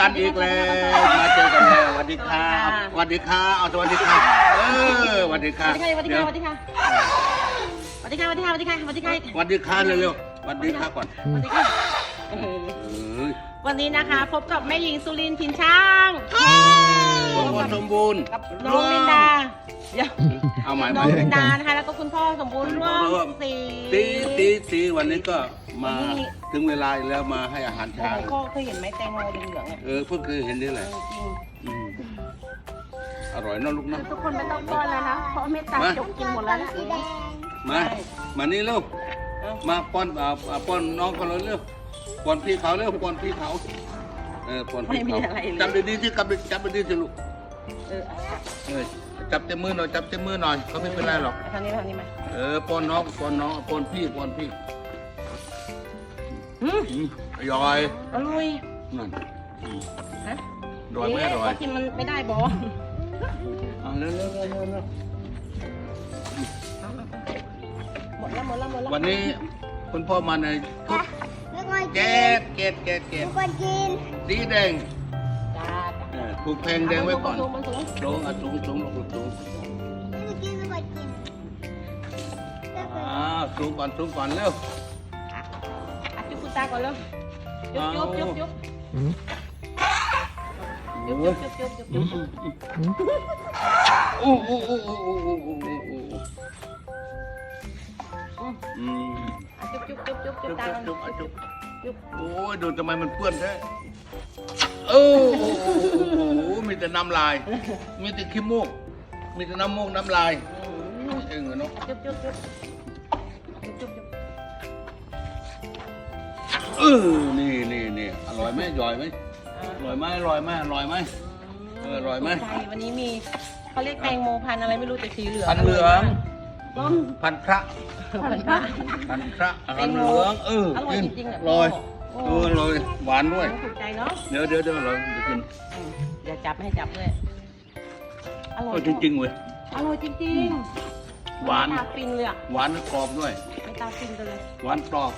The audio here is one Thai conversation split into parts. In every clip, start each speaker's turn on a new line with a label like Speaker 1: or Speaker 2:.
Speaker 1: กันอีกแล้ว มาเจอกันแล้วสวัสดีครับสวัสดีครับเอาสวัสดีครับเออสวัสดีค
Speaker 2: ส
Speaker 1: รับ
Speaker 2: วัสดีค่ะสวัสดีค่ะสวัสดีค่ะสวัสดีค่ะสวัสดีค่ะสวัสดีค่ะสวัสดีค่ะ
Speaker 1: สวัสดีครับเร็วๆสวัสดีครับก่อน
Speaker 2: สวัสดีค่ะเออ
Speaker 1: เอ้ย
Speaker 2: วันนี้นะคะ พบกับแม่หญิงสุรินทร์พินช่าง
Speaker 1: สมบูรณ์สมบูรณ์
Speaker 2: กับน้องลินดาเดี๋ยว
Speaker 1: เอาใหม่
Speaker 2: น้อง
Speaker 1: ใหม่
Speaker 2: ลินดานะคะแล้วก็คุณพ่อสมบูรณ์ร่ว
Speaker 1: ร่ว
Speaker 2: ม
Speaker 1: ม
Speaker 2: สี่
Speaker 1: ตีตีตีวันนี้ก็ มา
Speaker 2: วันนี้
Speaker 1: ถึงเวลาอีกแล้วมาให้อาหาร
Speaker 2: โอ้
Speaker 1: ช้าง
Speaker 2: โหพ่อเคยเห็นไหมแตงโมเหลืองๆเนี่ย
Speaker 1: เออเพิ่งเคยเห็นนี่แหละ
Speaker 2: จริง
Speaker 1: อืมอร่อยเนอะลูก
Speaker 2: ๆ
Speaker 1: เนอะ
Speaker 2: ทุกคนไม่ต้องป้อนแล้วนะเพราะเมตตาจกกินหมดแล้วนะ
Speaker 1: มา มานี่เร็วมาป้อนอ่าอ่าป้อนน้องเขาเลยเร็วป้อนพี่เขาเร็วป้อนพี่เขาเออป้อนพี่เขาจับดีๆที่จับดีจับดีๆสิลูก
Speaker 2: เออเอา
Speaker 1: เออจับเต็มมือหน่อยจับเต็มมือหน่อยเขาไม่เป็นไรหรอก
Speaker 2: เอาทางนี้มาทางนี้มา
Speaker 1: เออป้อนน้องป้อนน้องป้อนพี่ป้อนพี่
Speaker 2: อืม
Speaker 1: อืมอร่อย
Speaker 2: อร่อย
Speaker 1: นั่นอืม
Speaker 2: ฮะ
Speaker 1: อร่อยไหมอร่อย
Speaker 2: เะกินมันไม่ได้บอ
Speaker 1: อะเร็วเร็วเร็วเร็วเร็ว
Speaker 2: หมดแล้วหมดแล้วหมดแล้ว
Speaker 1: วันนี้คุณพ่อมาในชุด
Speaker 3: ไม่เคย
Speaker 1: เก
Speaker 3: กิน
Speaker 1: ตเกตเกตเก
Speaker 3: ไม่
Speaker 1: ต
Speaker 3: เคยกิน
Speaker 1: สีแดง
Speaker 2: จ้า
Speaker 1: เออถูกแพงแดงไว้ก่อน
Speaker 2: สูงมันสูง
Speaker 1: ลงอะสูงสูงลงสูง
Speaker 3: ไม่เคยกินไม่เคยกิน
Speaker 1: อ่าสูงก่อนสูงก่อนเร็ว
Speaker 2: อะจุ๊บ คุณตาก่อนเร็วยุบยุบยุบยุบ
Speaker 4: อืม
Speaker 2: ยุบยุบยุบยุบยุบยุบ
Speaker 1: โอ้โอ้โอ้โอ้โอ้โอ้โอ้อื
Speaker 2: มยุบยุบยุบยุบ
Speaker 1: ยุ
Speaker 2: บตาก่อน
Speaker 1: ยุบยุบ
Speaker 2: ยุบ
Speaker 1: โอ้ยดูทำไมมันเปื้อนแท้โอ้โหมีแต่น้ำลาย มีแต่ขี้มูก มีแต่น้ำมูกน้ำลายเองเหรอเนาะ
Speaker 2: จุ๊บจุ๊บจุ๊บจุ๊บจุ๊บ
Speaker 1: เออนี่นี่นี่อร่อยไหมอร่อยไหม
Speaker 2: อะ
Speaker 1: อร่อยไหมอร่อยไหมอร่อยไหมเอออร่อยไหม
Speaker 2: ใช่วันนี้มีเขาเรียกแตงโมพันธุ์อะไรไม่รู้แต่สีเหลือง
Speaker 1: พันเหลือง
Speaker 2: ต้ม
Speaker 1: พันพระ
Speaker 2: พันธุ์พระ
Speaker 1: พันพระ
Speaker 2: แต
Speaker 1: พัน
Speaker 2: ง
Speaker 1: เห
Speaker 2: โม
Speaker 1: ลืองเออ
Speaker 2: อร่อย
Speaker 1: กิน
Speaker 2: จริงๆอะ
Speaker 1: อร่อย
Speaker 2: โอ้
Speaker 1: เอออร่อยหวานด้วย
Speaker 2: ถูกใจเนาะ
Speaker 1: เดี๋ยวเดี๋ยวเดี๋ยวอร่อยเดี๋ยวกิน
Speaker 2: อืมเดี๋ยวจับไม่ให้จับด้วยอร่อย
Speaker 1: ก็จริงๆเว้ย
Speaker 2: อร่อยจริงๆ
Speaker 1: หวาน
Speaker 2: ไม่ตาฟินเลยอะ
Speaker 1: หวานกรอบด้วย
Speaker 2: ไม่ตาฟินกันเลย
Speaker 1: หวานกรอบ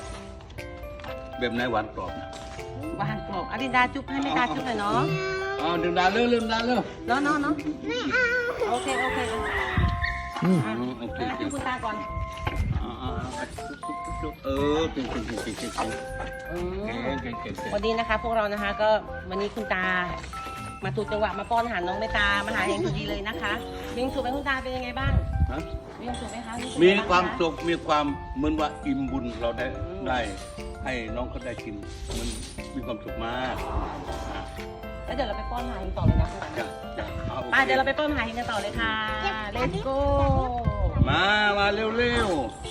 Speaker 1: แบบไหนหวานกรอบนะ
Speaker 2: หวานกรอบอดินดาจุ๊บให้ไม่ตาจุ๊บหน่อยเนาะ
Speaker 1: อ๋อดึงดาเร็วเร็วดาเร็ว
Speaker 2: เนาะเนาะเนาะโอเคโอเค
Speaker 4: อืม
Speaker 2: อะ
Speaker 1: อืมโอเค
Speaker 2: อะ
Speaker 1: โอเค
Speaker 2: จุ๊บคุณตาก่อน
Speaker 1: อ่าอ่าอ่าจุ๊บจุ๊บจุ๊บจุ๊บเออเก่งเก่งเก่งเก่งเก่งเก่ง
Speaker 2: อืม
Speaker 1: เก่งเก่งเก่ง
Speaker 2: วันนี้นะคะ พวกเรานะคะก็วันนี้คุณตา มาถูกจังหวะมาป้อนอาหารน้องไม่ตามาหาเองพอดีเลยนะคะมีความสุขไหมคุณตาเป็นยังไงบ้าง
Speaker 1: ฮะ
Speaker 2: มีความสุขไหมคะ
Speaker 1: มีความสุขมีความเหมือนว่าอิ่มบุญเราได้ได้ ให้น้องเขาได้กินมันมีความสุขมากอะ
Speaker 2: แล้วเดี๋ยวเราไปป้อนอาหารกันต่อเลยนะคุณตา
Speaker 1: จ้ะจ้ะอาโอค
Speaker 2: ไปเดี๋ยวเราไปป้อนอาหารกันต่อเลยค่ะ let's go
Speaker 1: มา มาเร็วๆ